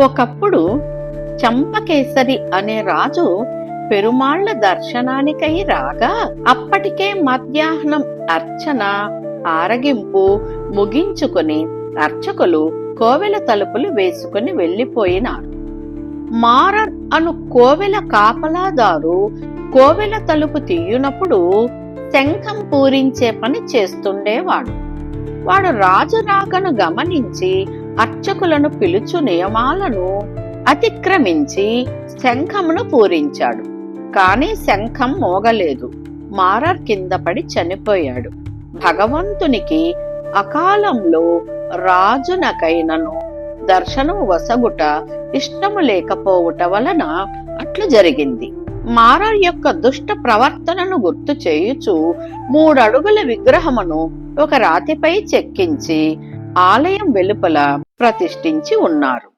ఒకప్పుడు చంపకేసరి అనే రాజు పెరుమాళ్ళ దర్శనానికై రాగా అప్పటికే మధ్యాహ్నం అర్చన ఆరగింపు ముగించుకుని అర్చకులు కోవెల తలుపులు వేసుకుని వెళ్ళిపోయినారు మారర్ అను కోవెల కాపలాదారు కోవెల తలుపు తీయునప్పుడు శంఖం పూరించే పని చేస్తుండేవాడు. వాడు రాజు రాకను గమనించి అర్చకులను పిలుచు నియమాలను అతిక్రమించి శంఖమును పూరించాడు. కాని శంఖం మోగలేదు. మారర్ కింద పడి చనిపోయాడు. భగవంతునికి అకాలంలో రాజునకైనను దర్శనం వసగుట ఇష్టము లేకపోవుట వలన అట్లు జరిగింది. మారర్ యొక్క దుష్ట ప్రవర్తనను గుర్తు చేయుచు మూడడుగుల విగ్రహమును ఒక రాతిపై చెక్కించి ఆలయం వెలుపల ప్రతిష్ఠించి ఉన్నారు.